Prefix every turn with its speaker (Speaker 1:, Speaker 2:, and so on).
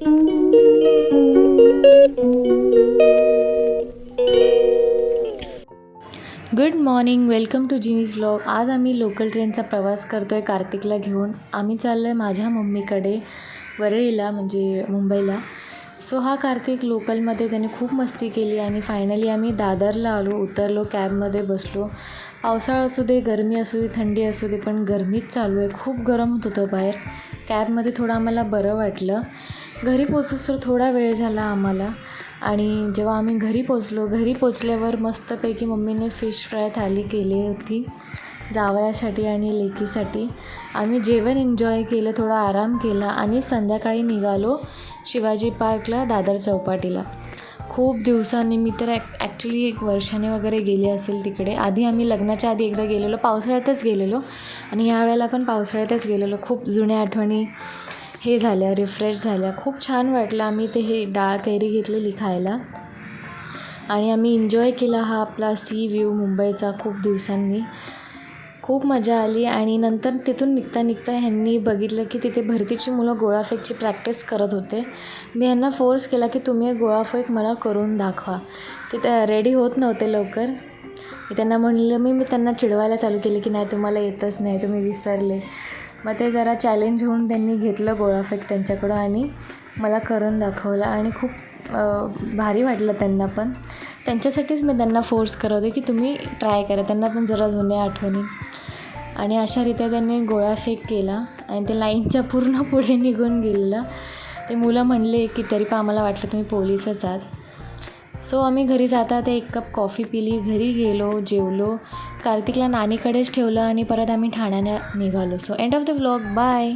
Speaker 1: Good morning welcome to Jinee's blog आज आम्ही local ट्रेनचा प्रवास करतो आहे कार्तिकला घेऊन. आम्ही चाललो आहे माझ्या मम्मीकडे वरळीला म्हणजे मुंबईला. सो हा कार्तिक लोकलमध्ये त्याने खूप मस्ती केली आणि फायनली आम्ही दादरला आलो उतरलो कॅबमध्ये बसलो. पावसाळा असू दे गरमी असू दे थंडी असू दे पण गरमीच चालू आहे. खूप गरम होत होतं बाहेर. कॅबमध्ये थोडं आम्हाला बरं वाटलं. घरी पोचोस तर थोडा वेळ झाला आम्हाला. आणि जेव्हा आम्ही घरी पोचलो घरी पोचल्यावर मस्तपैकी मम्मीने फिश फ्राय थाली केली होती. जावयासाठी आणि लेकीसाठी. आम्ही जेवण एन्जॉय केलं थोडा आराम केला आणि संध्याकाळी निघालो शिवाजी पार्कला दादर चौपाटीला. खूप दिवसांनी मी तर ॲक ॲक्च्युली एक वर्षाने वगैरे गेली असेल तिकडे. आधी आम्ही लग्नाच्या आधी एकदा गेलेलो पावसाळ्यातच गेलेलो. आणि ह्या वेळेला पण पावसाळ्यातच गेलेलो. खूप जुन्या आठवणी हे झाल्या रिफ्रेश झाल्या. खूप छान वाटलं आम्ही ते हे डाळ कैरी घेतलेली खायला. आणि आम्ही एन्जॉय केला हा आपला सी व्ह्यू मुंबईचा खूप दिवसांनी. खूप मजा आली आणि नंतर तिथून निघता निघता ह्यांनी बघितलं की तिथे भरतीची मुलं गोळाफेकची प्रॅक्टिस करत होते. मी ह्यांना फोर्स केला की तुम्ही गोळाफेक मला करून दाखवा. ते त्या रेडी होत नव्हते लवकर. मी त्यांना म्हणलं मी मी त्यांना चिडवायला चालू केले की नाही तुम्हाला येतच नाही तुम्ही विसरले. मग ते जरा चॅलेंज होऊन त्यांनी घेतलं गोळाफेक त्यांच्याकडं आणि मला करून दाखवला आणि खूप भारी वाटलं त्यांना पण. त्यांच्यासाठीच मी त्यांना फोर्स करत होते की तुम्ही ट्राय करा. त्यांना पण जरा जुन्या आठवणी. आणि अशा रीत्या त्यांनी गोळाफेक केला आणि ते लाईनच्या पूर्ण पुढे निघून गेलेलं. ते मुलं म्हणले की तरी पण आम्हाला वाटलं तुम्ही पोलीसच आहात? सो आम्ही घरी जाता ते एक कप कॉफी पिली घरी गेलो जेवलो. कार्तिकला नानीकडेच ठेवलं आणि परत आम्ही ठाण्याला निघालो. So end of the vlog bye